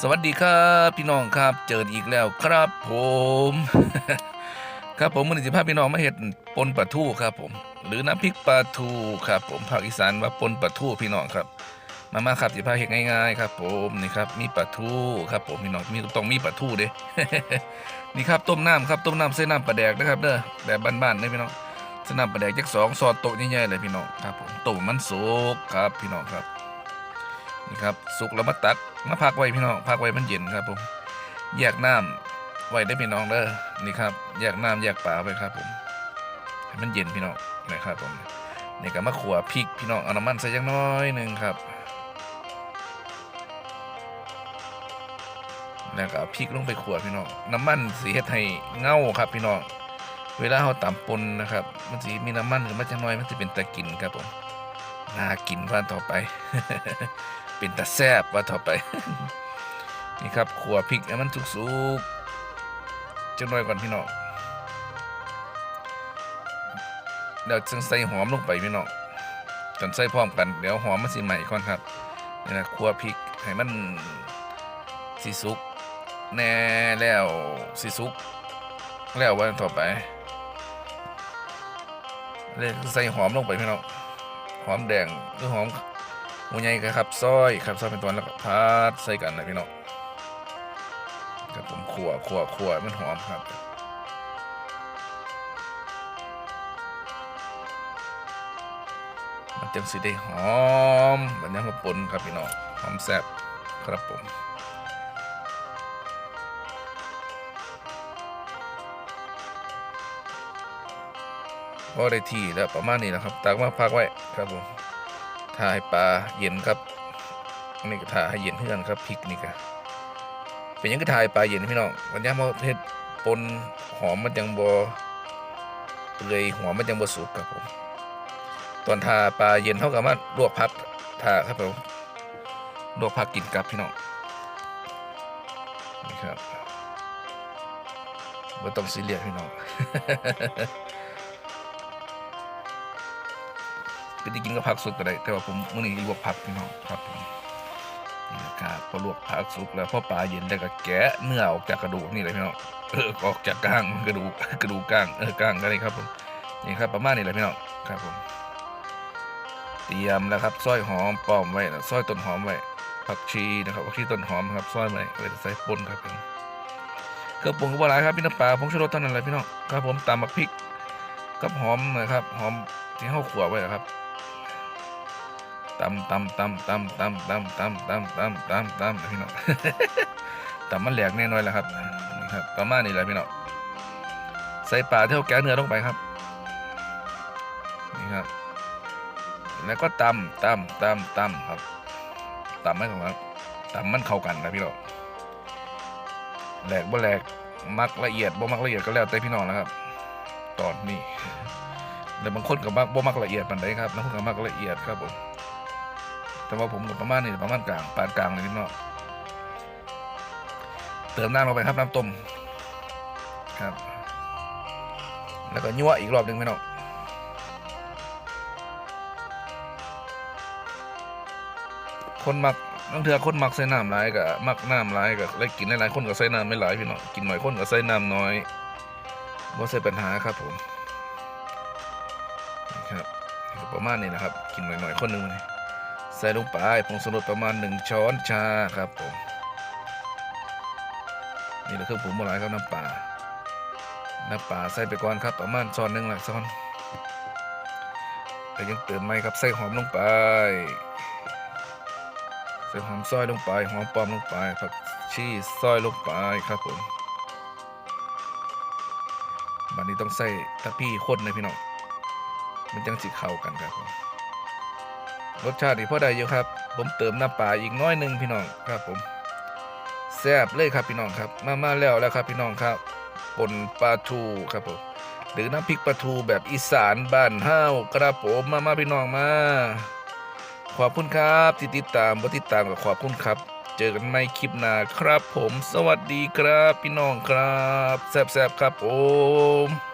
สวัสดีครับพี่น้องครับ เจออีกแล้วครับผม ครับผมมือนี้สิพาพี่น้องมาเห็ดปนปลาทูครับผม หรือน้ำพริกปลาทูครับผมภาคอีสานว่าปนปลาทูพี่น้องครับ มามาครับสิพาเห็ดง่ายๆครับ ผมนี่ครับมีปลาทูครับผมพี่น้องมีต้องมีปลาทูเด้นี่ครับต้มน้ำครับต้มน้ำใส่น้ำปลาแดกนะครับเด้อแบบบ้านๆเด้พี่น้องใส่น้ำปลาแดกจักสองซอสโต๊ะใหญ่ๆเลยพี่น้องครับผมต้มมันสุกครับพี่น้องครับ นี่ครับสุกแล้วมาตักมาพักไว้พี่น้องพักไว้มันเย็นครับผมแยกน้ำไว้ได้พี่น้องเด้อนี่ครับแยกน้ำแยกปลาไว้ครับผมให้มันเย็นพี่น้องนะครับผมนี่ก็มาขัวพริกพี่น้องเอาน้ำมันใส่จักหน้อยหนึ่งครับแล้วก็พริกลงไปขัวพี่น้องน้ำมันสีเฮ็ดให้เงาครับพี่น้องเวลาเราตำปนนะครับมันสีมีน้ำมันกับมันจะน้อยมันจะเป็นตะกินครับผมน่ากินวันต่อไป เป็นตาแซบว่าต่อไป นี่ครับขัวพริกให้มันสุกๆจังหน่อยก่อนพี่น้องเดี๋ยวจึงใส่หอมลงไปพี่น้องจนใส่พร้อมกันเดี๋ยวหอมมันสิใหม่ก่อนครับนี่นะขัวพริกให้มันสิสุกแน่แล้วสิสุกแล้ววันต่อไปเลยใส่หอมลงไปพี่น้องหอมแดงหรือหอม มูใหญ่ก็ครับซอยครับซอยเป็นตัวแล้วก็พัดใส่กันนะพี่น้องครับผมขั่วขั่วขั่วมันหอมครับมันจังสิได้หอมแบบนี้มาปนครับพี่น้องหอมแซ่บครับผมพอได้ที่แล้วประมาณนี้แหละครับตักมาพักไว้ครับผม ถ่ายปลาเย็นครับนี่ก็ถ่ายให้เย็นเพื่อนครับพริกนี่ก็เป็นยังก็ถ่ายปลาเย็นพี่น้องวันนี้มาเฮ็ดปนหอมมันยังบ่เปื่อยหัวมันยังบ่สุกครับผมตอนทาปลาเย็นเท่ากับว่าลวกพักทาครับผมลวกพักกินกับพี่น้องนี่ครับบ่ต้องซีเรียสพี่น้อง เป็นที่กินกับผักสุกก็ได้แต่ว่าผมมื้อนี้ลวกผักพี่น้องครับผมนี่นะครับพอลวกผักสุกแล้วพอปลาเย็นแล้วก็แกะเนื้อออกจากกระดูกนี่เลยพี่น้องเออออกจากก้างกระดูกกระดูกก้างเออก้างก็ได้ครับผมนี่ครับประมาณนี้แหละพี่น้องครับผมเตรียมแล้วครับซอยหอมป้อมไว้แล้วซอยต้นหอมไว้ผักชีนะครับผักชีต้นหอมครับซอยไว้ไว้ใส่ปนครับผมเครื่องปรุงก็บ่หลายครับพี่น้ำปลาผงชูรสเท่านั้นแหละพี่น้องครับผมตามบักพริกกับหอมนะครับหอมที่เฮาขั่วไว้นะครับ ตำตำตำตำตำตำตำตำตำตำตำพี่น้องตำมันแหลกแน่นอนแหละครับนี่ครับประมาณนี้แหละพี่น้องใส่ปลาเท่าแกเนื้อลงไปครับนี่ครับ แล้วก็ตำตำตำตำครับตำให้ของครับตำมันเข้ากันนะพี่น้องแหลกบ่แหลกมักละเอียดบ่มักละเอียดก็แล้วแต่พี่น้องนะครับ ตอนนี้แต่บางคนก็มักบ่มักละเอียดปานใดครับบางคนก็มักละเอียดครับผม แต่ว่าผมกับประมาณนี้ประมาณกลางปานกลางเลยนิดหน่อยเติมน้ำลงไปครับน้ำต้มครับ แล้วก็ยั่วอีกรอบหนึ่งพี่น้องคนมักบางเทือคนมักใส่น้ำหลายกับมักน้ำหลายกับได้วกินหลายๆคนก็ใส่น้ำไม่หลายพี่น้องกินหน่อยคนก็ใส่น้ำน้อยบ่ใส่ปัญหาครับผมครับประมาณนี้นะครับ กินหน่อยๆคนหนึ่งเลย ใส่ลงไปผงชูรสประมาณ 1 ช้อนชาครับผม นี่แหละเครื่องปรุงโบราณครับน้ำปลาน้ำปลาใส่ไปก่อนครับประมาณช้อนหนึ่งหลักช้อนแต่ยังเติมไม่ครับใส่หอมลงไป ใส่หอมซอยลงไปหอมปลอมลงไปผักชีซอยลงไปครับผมบัดนี้ต้องใส่ตะพี่ข้นเลยพี่น้องมันจังสิเข้ากันครับผม รสชาตินี่พอได้อยู่ครับ ผมเติมน้ำปลาอีกน้อยหนึ่งพี่น้องครับผมแซ่บเลยครับพี่น้องครับ มามาแล้วแล้วครับพี่น้องครับปนปลาทูครับผมหรือน้ำพริกปลาทูแบบอีสานบ้านเฮาครับผมมามาพี่น้องมา ขอบคุณครับที่ติดตามบติดตามกับขอบคุณครับ เจอกันใหม่คลิปหน้าครับผม สวัสดีครับพี่น้องครับแซ่บๆครับผม